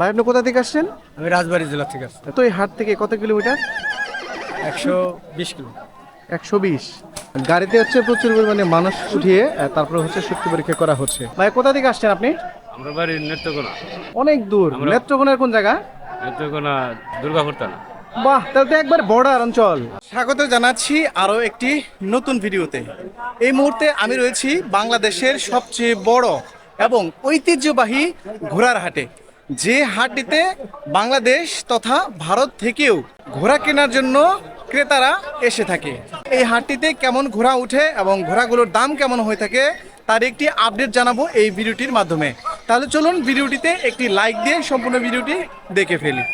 ভাই আপনি কোথা থেকে আসছেন? আমি রাজবাড়ী জেলা থেকে আসছি। তো এই হাট থেকে কত কিলোমিটার? একশো বিশ কিলো। একশো বিশ। গাড়িতে হচ্ছে প্রচুর পরিমাণে মানুষ উঠিয়ে তারপরে হচ্ছে শক্তি পরীক্ষা করা হচ্ছে। ভাই কোথা থেকে আসছেন আপনি? আমরা বাড়ি নেত্রকোনা। অনেক দূর। নেত্রকোনার কোন জায়গা? নেত্রকোনা দুর্গাপুর থানা। বাহ তাহলে তো একবার বর্ডার অঞ্চল। স্বাগত জানাচ্ছি আরও একটি নতুন ভিডিওতে। এই মুহূর্তে আমি রয়েছি বাংলাদেশের সবচেয়ে বড় এবং ঐতিহ্যবাহী ঘোড়ার হাটে। যে হাটটিতে বাংলাদেশ তথা ভারত থেকেও ঘোড়া কেনার জন্য ক্রেতারা এসে থাকে। এই হাটটিতে কেমন ঘোড়া উঠে এবং ঘোড়াগুলোর দাম কেমন হয়ে থাকে তার একটি আপডেট জানাব এই ভিডিওটির মাধ্যমে। তাহলে চলুন ভিডিওটিতে একটি লাইক দিয়ে সম্পূর্ণ ভিডিওটি দেখে ফেলি।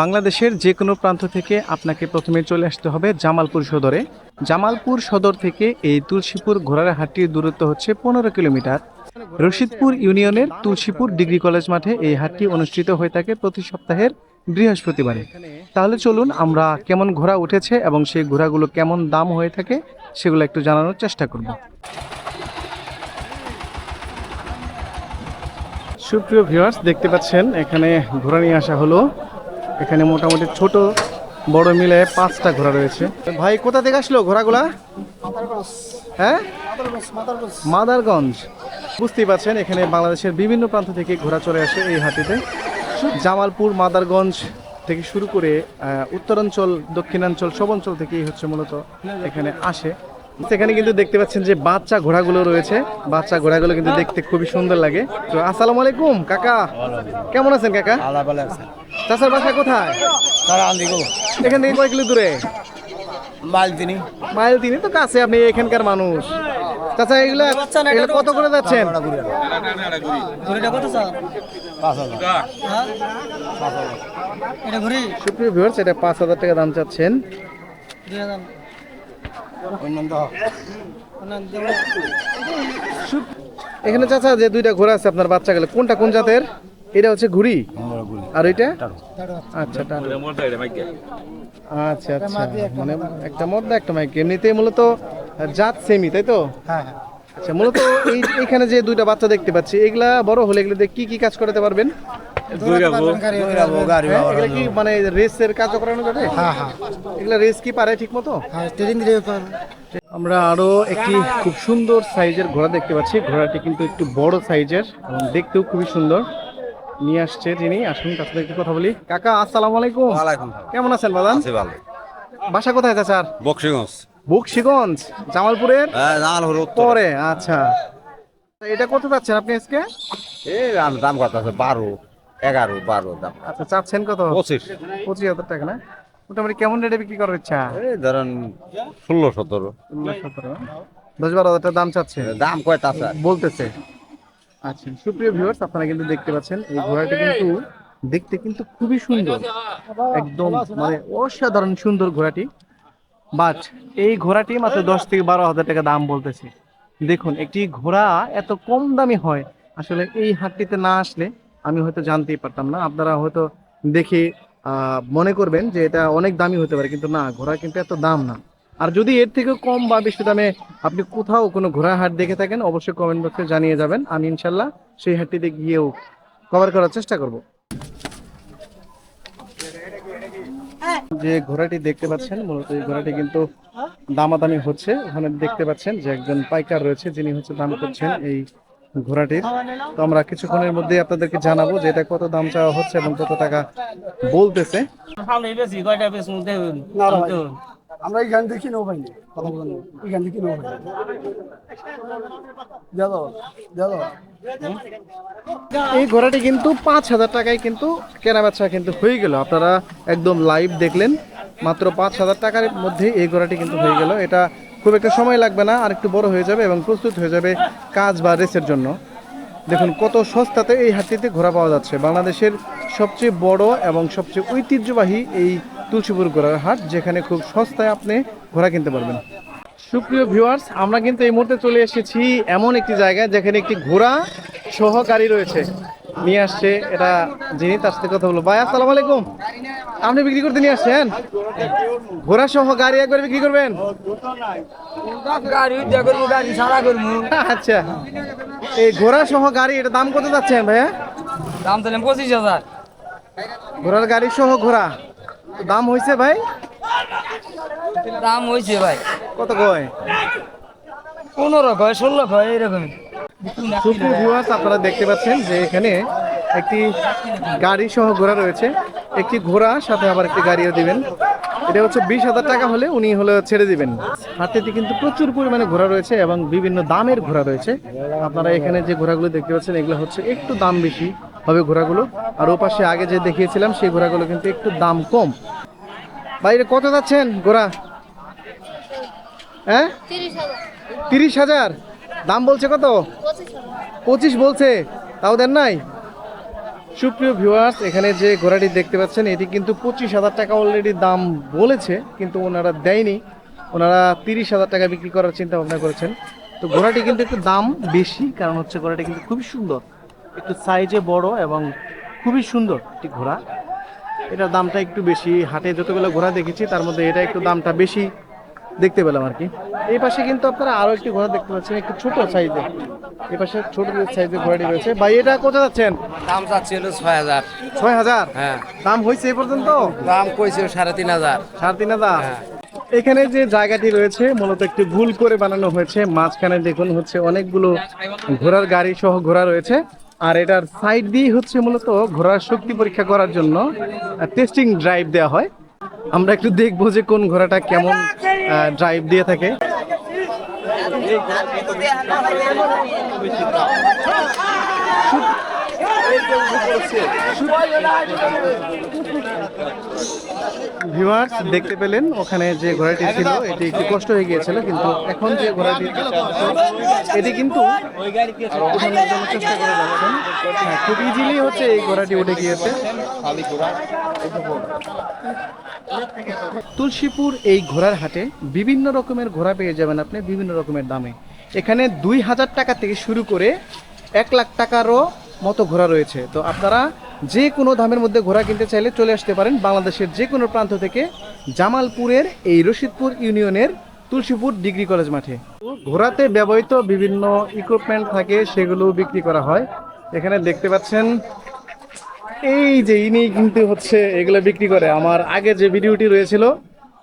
বাংলাদেশের যে কোনো প্রান্ত থেকে আপনাকে প্রথমে চলে আসতে হবে জামালপুর সদরে। জামালপুর সদর থেকে এই তুলসীপুর ঘোড়ার হাটটির দূরত্ব হচ্ছে পনেরো কিলোমিটার। রশিদপুর ইউনিয়নের তুলসীপুর ডিগ্রি কলেজ মাঠে এই হাটটি অনুষ্ঠিত হয়ে থাকে প্রতি সপ্তাহের বৃহস্পতিবারে। তাহলে চলুন আমরা কেমন ঘোড়া উঠেছে এবং সেই ঘোড়াগুলো কেমন দাম হয়ে থাকে সেগুলো একটু জানানোর চেষ্টা করব। সুপ্রিয় ভিউয়ার্স দেখতে পাচ্ছেন এখানে ঘোড়া নিয়ে আসা হলো। এখানে মোটামুটি ছোট বড় মিলে পাঁচটা ঘোড়া রয়েছে। ভাই কোথা থেকে আসলো ঘোড়াগুলা হ্যাঁ? মাদারগঞ্জ। বুঝতেই পারছেন এখানে বাংলাদেশের বিভিন্ন প্রান্ত থেকে ঘোড়া চলে আসে এই হাটিতে জামালপুর মাদারগঞ্জ থেকে শুরু করে উত্তরাঞ্চল দক্ষিণাঞ্চল সব অঞ্চল থেকেই হচ্ছে মূলত এখানে আসে। সেখানে কিন্তু দেখতে পাচ্ছেন যে বাচ্চা ঘোড়াগুলো রয়েছে। বাচ্চা ঘোড়াগুলো কিন্তু দেখতে খুবই সুন্দর লাগে। তো আসসালামু আলাইকুম কাকা। কেমন আছেন কাকা? আল্লাহ ভালো আছে। চাচার বাসা কোথায়? এখান থেকে কয় কিলো দূরে? মাল তিনি। মাইল তিনি তো কাছে আপনি এখানকার মানুষ। চাচা এগুলো এগুলো কত করে যাচ্ছেন হ্যাঁ এটা সুপ্রিয় ভিউয়ার্স এটা পাঁচ হাজার টাকা দাম চাচ্ছেন। এখানে চাচা যে দুইটা ঘোড়া আছে আপনার বাচ্চা গেলে কোনটা কোন জাতের এটা হচ্ছে ঘুড়ি আর ওইটা আচ্ছা আচ্ছা আচ্ছা মানে একটা মদ্দা একটা মাইক এমনিতেই মূলত জাত সেমি তাই তো? হ্যাঁ হ্যাঁ। আচ্ছা মূলত এই এখানে যে দুইটা বাচ্চা দেখতে পাচ্ছি এগুলা বড় হলে এগুলো কি কি কাজ করাতে পারবেন? হ্যাঁ, এগুলা কি মানে রেসের কাজ করানো যাবে? হ্যাঁ হ্যাঁ। এগুলা রেস কি পারে ঠিক মতো হ্যাঁ আমরা আরও একটি খুব সুন্দর সাইজের ঘোড়া দেখতে পাচ্ছি। ঘোড়াটি কিন্তু একটু বড় সাইজের এবং দেখতেও খুবই সুন্দর। নিয়ে আসছে তিনি আসুন তার সাথে একটু কথা বলি। কাকা আসসালামু আলাইকুম। কেমন আছেন বাদান বাসা কোথায় স্যার বক্সিগঞ্জ। বক্সিগঞ্জ জামালপুরের হ্যাঁ পরে আচ্ছা। এটা কত চাচ্ছেন আপনি আজকে? এই দাম- কত আছে? বারো এগারো বারো দাম। আচ্ছা চাচ্ছেন কত? পঁচিশ। পঁচিশ হাজার টাকা না? মোটামুটি কেমন রেটে বিক্রি করার ইচ্ছা? এই ধরেন ষোলো সতেরো। ষোলো, সতেরো। দশ বারো হাজার দাম চাচ্ছে? দাম কয় আছে বলতেছে। আচ্ছা সুপ্রিয় ভিউয়ার্স আপনারা কিন্তু দেখতে পাচ্ছেন এই ঘোড়াটা কিন্তু দেখতে কিন্তু খুবই সুন্দর। একদম মানে অসাধারণ সুন্দর ঘোড়াটি। বাট এই ঘোড়াটি মাত্র দশ থেকে বারো হাজার টাকা দাম বলতেছে। দেখুন, একটি ঘোড়া এত কম দামি হয়, আসলে এই হাটটিতে না আসলে আমি হয়তো জানতেই পারতাম না। আপনারা হয়তো দেখে মনে করবেন যে এটা অনেক দামি হতে পারে, কিন্তু না, ঘোড়া কিন্তু এত দাম না। আর যদি এর থেকে কম বা বেশি দামে আপনি কোথাও কোনো ঘোড়া হাট দেখে থাকেন, অবশ্যই কমেন্ট বক্সে জানিয়ে যাবেন। আমি ইনশাল্লাহ সেই হাটটিতে গিয়েও কভার করার চেষ্টা করব। যে ঘোড়াটি দেখতে পাচ্ছেন মূলত এই ঘোড়াটি কিন্তু দামাদামি হচ্ছে। ওখানে দেখতে পাচ্ছেন যে একজন পাইকার রয়েছে যিনি হচ্ছে দাম করছেন এই ঘোড়াটির। তো আমরা কিছুক্ষণের মধ্যে আপনাদেরকে জানাব যে এটা কত দাম চাওয়া হচ্ছে এবং কত টাকা বলতেছে। আমরা এখান থেকে নেব ভাই। কথা বলেন। এখান থেকে নেব ভাই। এই ঘোড়াটি কিন্তু পাঁচ হাজার টাকায় কিন্তু কেনা বেচা কিন্তু হয়ে গেল। আপনারা একদম লাইভ দেখলেন, মাত্র পাঁচ হাজার টাকার মধ্যে এই ঘোড়াটি কিন্তু হয়ে গেল। এটা খুব একটা সময় লাগবে না আর একটু বড় হয়ে যাবে এবং প্রস্তুত হয়ে যাবে কাজ বা রেসের জন্য। দেখুন কত সস্তাতে এই হাটটিতে ঘোড়া পাওয়া যাচ্ছে। বাংলাদেশের সবচেয়ে বড় এবং সবচেয়ে ঐতিহ্যবাহী এই তুলসীপুর ঘোড়ার হাট যেখানে খুব সস্তায় আপনি ঘোড়া কিনতে পারবেন। সুপ্রিয় ভিউয়ার্স আমরা কিন্তু এই মুহূর্তে চলে এসেছি এমন একটি জায়গায় যেখানে একটি ঘোড়া সহ গাড়ি রয়েছে। নিয়ে আসছে এটা যিনি তার সাথে কথা বলব। ভাই আসসালামু আলাইকুম। আপনি বিক্রি করতে নিয়ে আসছেন? ঘোড়া সহ গাড়ি একবার বিক্রি করবেন? আচ্ছা। এই ঘোড়া সহ গাড়ি এটা দাম কত যাচ্ছেন ভাইয়া? দাম দিলাম পঁচিশ হাজার। ঘোড়ার গাড়ি সহ ঘোড়া। দাম হয়েছে ভাই? দাম হয়েছে ভাই। কত কয়? পনেরো কয় ষোলো কয় এরকম আপনারা দেখতে পাচ্ছেন যে এখানে একটি গাড়ি সহ ঘোড়া রয়েছে। একটি ঘোড়া সাথে আবার একটি গাড়িও দিবেন। এটা হচ্ছে বিশ হাজার টাকা হলে উনি হলে ছেড়ে দিবেন। হাতেতে কিন্তু প্রচুর পরিমাণে ঘোড়া রয়েছে এবং বিভিন্ন দামের ঘোড়া রয়েছে। আপনারা এখানে যে ঘোড়াগুলো দেখতে পাচ্ছেন এগুলো হচ্ছে একটু দাম বেশি। হবে ঘোড়াগুলো। আর ও পাশে আগে যে দেখিয়েছিলাম, সেই ঘোড়াগুলো কিন্তু একটু দাম কম। বাইরে কত যাচ্ছেন ঘোড়া? হ্যাঁ? তিরিশ হাজার। দাম বলছে কত? পঁচিশ বলছে। তাও দেন নাই? সুপ্রিয় ভিউয়ার্স এখানে যে ঘোড়াটি দেখতে পাচ্ছেন, এটি কিন্তু পঁচিশ হাজার টাকা অলরেডি দাম বলেছে, কিন্তু ওনারা দেয়নি। ওনারা তিরিশ হাজার টাকা বিক্রি করার চিন্তা ভাবনা করেছেন। তো ঘোড়াটি কিন্তু একটু দাম বেশি, কারণ হচ্ছে ঘোড়াটি কিন্তু খুবই সুন্দর। একটু সাইজে বড় এবং খুবই সুন্দর একটি ঘোড়া। এটার দামটা একটু বেশি হাটে যতগুলো ঘোড়া দেখেছি তার মধ্যে এটা একটু দামটা বেশি দেখতে পেলাম আর কি। এই পাশে কিন্তু আপনারা আরও একটি ঘোড়া দেখতে পাচ্ছেন একটু ছোট সাইজে এই পাশে ছোট সাইজের ঘোড়াটি রয়েছে। ভাই এটা কোথায় যাচ্ছেন? দাম হলো ছয় হাজার। ছয় হাজার? হ্যাঁ। দাম হয়েছে এই পর্যন্ত? দাম কইছে সাড়ে তিন হাজার। সাড়ে তিন হাজার? হ্যাঁ। এখানে যে জায়গাটি রয়েছে মূলত একটি ভুল করে বানানো হয়েছে। মাঝখানে দেখুন হচ্ছে অনেকগুলো ঘোড়ার গাড়ি সহ ঘোড়া রয়েছে। আর এটার সাইড দিয়ে হচ্ছে মূলত ঘোড়ার শক্তি পরীক্ষা করার জন্য টেস্টিং ড্রাইভ দেওয়া হয়। আমরা একটু দেখব যে কোন ঘোড়াটা কেমন ড্রাইভ দিয়ে থাকে। ভিউয়ার্স দেখতে পেলেন ওখানে যে ঘোড়াটি ছিল এটি একটু কষ্ট হয়ে গিয়েছিল কিন্তু এখন যে ঘোড়াটি এটি কিন্তু হ্যাঁ, খুব ইজিলি হচ্ছে এই ঘোড়াটি উঠে গিয়েছে। তুলসীপুর এই ঘোড়ার হাটে বিভিন্ন রকমের ঘোড়া পেয়ে যাবেন আপনি বিভিন্ন রকমের দামে। এখানে দুই হাজার টাকা থেকে শুরু করে এক লাখ টাকারও মতো ঘোড়া রয়েছে। তো আপনারা যে কোনো দামের মধ্যে ঘোড়া কিনতে চাইলে চলে আসতে পারেন বাংলাদেশের যে কোনো প্রান্ত থেকে জামালপুরের এই রশিদপুর ইউনিয়নের তুলসীপুর ডিগ্রি কলেজ মাঠে। ঘোড়াতে ব্যবহৃত বিভিন্ন ইকুইপমেন্ট থাকে, সেগুলো বিক্রি করা হয়। এখানে দেখতে পাচ্ছেন, এই যে ইনি কিন্তু হচ্ছে এগুলো বিক্রি করে। আমার আগে যে ভিডিওটি রয়েছিল,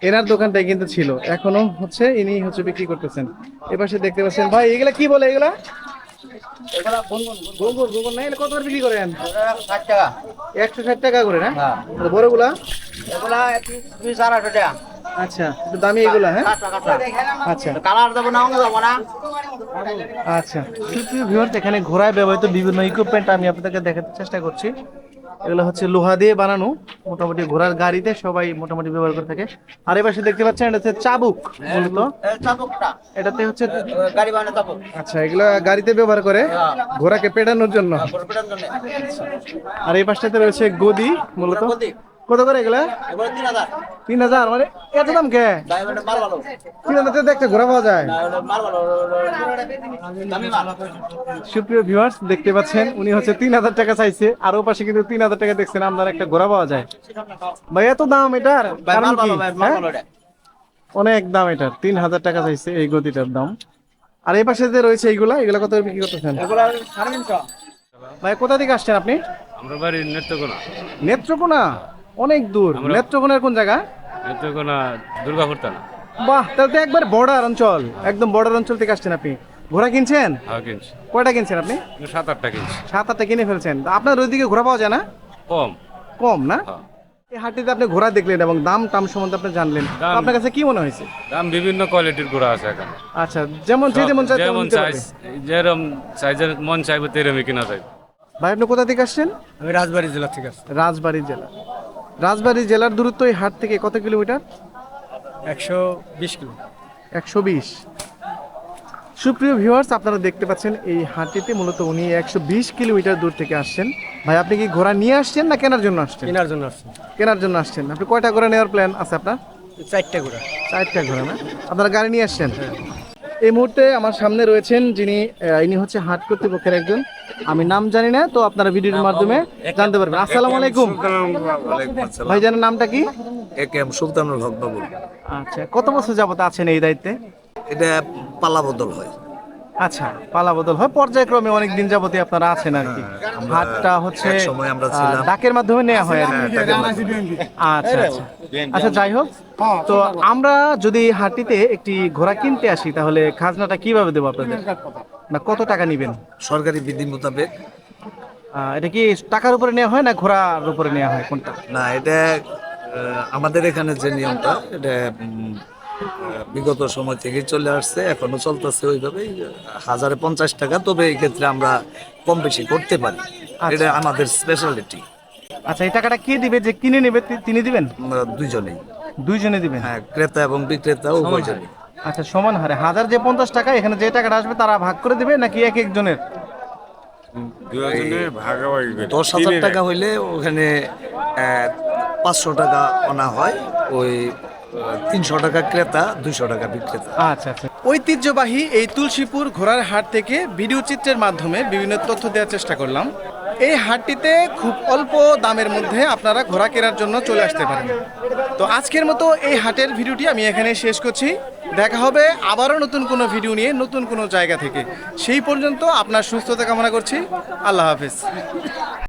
এনার দোকানটাই কিন্তু ছিল। এখনও হচ্ছে ইনি হচ্ছে বিক্রি করতেছেন। এপাশে দেখতে পাচ্ছেন, ভাই এগুলা কি বলে এগুলা? গোবর গোবর না কত করে বিক্রি করেন? ষাট টাকা। একশো ষাট টাকা করে না? হ্যাঁ। বড়গুলা? এগুলা দুই চার আটশো টাকা। আচ্ছা দামি এগুলা হ্যাঁ? আচ্ছা। কালার দেবো না যাব না। আচ্ছা। ভিউয়ার্স এখানে ঘোরায় ব্যবহৃত বিভিন্ন ইকুইপমেন্ট আমি আপনাদেরকে দেখাতে চেষ্টা করছি। এগুলো হচ্ছে লোহা দিয়ে বানানো মোটামুটি ঘোড়ার গাড়িতে সবাই মোটামুটি ব্যবহার করে থাকে। আর এবার দেখতে পাচ্ছেন এটা হচ্ছে চাবুক মূলত। চাবুকটা। এটাতে হচ্ছে গাড়ি বানানো চাবুক। আচ্ছা এগুলো গাড়িতে ব্যবহার করে ঘোড়াকে পেটানোর জন্য। আর এই পাশটাতে রয়েছে গদি মূলত। কত করে এগুলা? তিন হাজার। মানে এত দাম কে? তিন হাজার দেখতে ঘোরা পাওয়া যায়। সুপ্রিয় ভিউয়ার্স দেখতে পাচ্ছেন উনি হচ্ছে তিন হাজার টাকা চাইছে আর ও পাশে কিন্তু তিন হাজার টাকা দেখছেন আপনার একটা ঘোড়া পাওয়া যায়। ভাই এত দাম এটার? কারণ কি? অনেক দাম এটার তিন হাজার টাকা চাইছে এই গদিটার দাম। আর এই পাশে যে রয়েছে এইগুলা এগুলা কত করে বিক্রি করতেছেন? ভাই কোথা থেকে আসছেন আপনি? আমরা বাড়ি নেত্রকোনা। নেত্রকোনা? অনেক দূর। নেত্রকোনার কোন জায়গা? নেত্রকোনা দুর্গাপুর থানা। বাহ তাহলে তো একবার বর্ডার অঞ্চল একদম বর্ডার অঞ্চল থেকে আসছেন আপনি। ঘোড়া কিনছেন? হাওয়া কয়টা কিনছেন আপনি? সাত আটটা কিনছি। সাত আটটা কিনে ফেলছেন। আপনার ওইদিকে ঘোড়া পাওয়া যায় না? কম। কম না? হ্যাঁ। এই হাটটিতে আপনি ঘোড়া দেখলেন এবং দাম টাম সম্বন্ধে আপনি জানলেন। আপনার কাছে কি মনে হয়েছে? দাম বিভিন্ন কোয়ালিটির ঘোড়া আছে এখানে। আচ্ছা যেমন যে যেমন তেমন যেমন সাইজ যেরকম সাইজের মন চাইবে তেরমই কিনা যাবে ভাই আপনি কোথা থেকে আসছেন? আমি রাজবাড়ি জেলা থেকে আসছি। রাজবাড়ি জেলা। রাজবাড়ি জেলার দূরত্ব এই হাট থেকে কত কিলোমিটার? একশো বিশ কিলো। একশো বিশ। সুপ্রিয় ভিউয়ার্স আপনারা দেখতে পাচ্ছেন এই হাটটিতে মূলত উনি একশো বিশ কিলোমিটার দূর থেকে আসছেন। ভাই আপনি কি ঘোড়া নিয়ে আসছেন না কেনার জন্য আসছেন? কেনার জন্য আসছেন। কেনার জন্য আসছেন। আপনি কয়টা ঘোড়া নেওয়ার প্ল্যান আছে আপনার? চারটে ঘোড়া। চারটা ঘোড়া না? আপনারা গাড়ি নিয়ে আসছেন? এই মুহূর্তে আমার সামনে রয়েছেন যিনি ইনি হচ্ছে হাট কর্তৃপক্ষের একজন। আমি নাম জানি না তো আপনারা ভিডিওর মাধ্যমে জানতে পারবেন। আসসালামু আলাইকুম। ভাই ভাইজানের নামটা কি? এ কে এম সুলতানুল হক বাবুল আচ্ছা কত বছর যাবত আছেন এই দায়িত্বে? এটা পালা বদল হয়। আচ্ছা পালা বদল হয়। পর্যায়ক্রমে অনেক দিন যাবতই আপনারা আছেন আর কি। হাটটা হচ্ছে এক সময় আমরা ছিলাম। ডাকের মাধ্যমে নেওয়া হয় আর কি। আচ্ছা আচ্ছা। আচ্ছা যাই হোক। তো আমরা যদি এই হাটটিতে একটি ঘোড়া কিনতে আসি তাহলে খাজনাটা কীভাবে দেবো আপনাদের? না কত টাকা নেবেন? সরকারি বিধি মোতাবেক। এটা কি টাকার উপরে নেওয়া হয় না ঘোড়ার উপরে নেওয়া হয়? কোনটা? না এটা আমাদের এখানে যে নিয়মটা এটা বিগত সময় থেকে চলে আসছে এখনও চলতেছে ওইভাবেই হাজারে পঞ্চাশ টাকা তবে এই ক্ষেত্রে আমরা কম বেশি করতে পারি। এটা আমাদের স্পেশালিটি আচ্ছা এই টাকাটা কে দিবে? যে কিনে নেবে তিনি দিবেন? দুইজনেই। দুইজনে দিবেন? হ্যাঁ ক্রেতা এবং বিক্রেতা উভয়জনই। আচ্ছা সমান হারে। হাজার যে পঞ্চাশ টাকা এখানে যে টাকাটা আসবে তারা ভাগ করে দিবে নাকি এক একজনের? দশ হাজার টাকা হইলে ওখানে পাঁচশো টাকা আনা হয় ওই তিনশো টাকা ক্রেতা দুইশো টাকা বিক্রেতা। আচ্ছা আচ্ছা। ঐতিহ্যবাহী এই তুলসীপুর ঘোড়ার হাট থেকে ভিডিও চিত্রের মাধ্যমে বিভিন্ন তথ্য দেওয়ার চেষ্টা করলাম। এই হাটটিতে খুব অল্প দামের মধ্যে আপনারা ঘোড়া কেনার জন্য চলে আসতে পারেন। তো আজকের মতো এই হাটের ভিডিওটি আমি এখানে শেষ করছি। দেখা হবে আবারও নতুন কোনো ভিডিও নিয়ে নতুন কোনো জায়গা থেকে। সেই পর্যন্ত আপনার সুস্থতা কামনা করছি। আল্লাহ হাফেজ।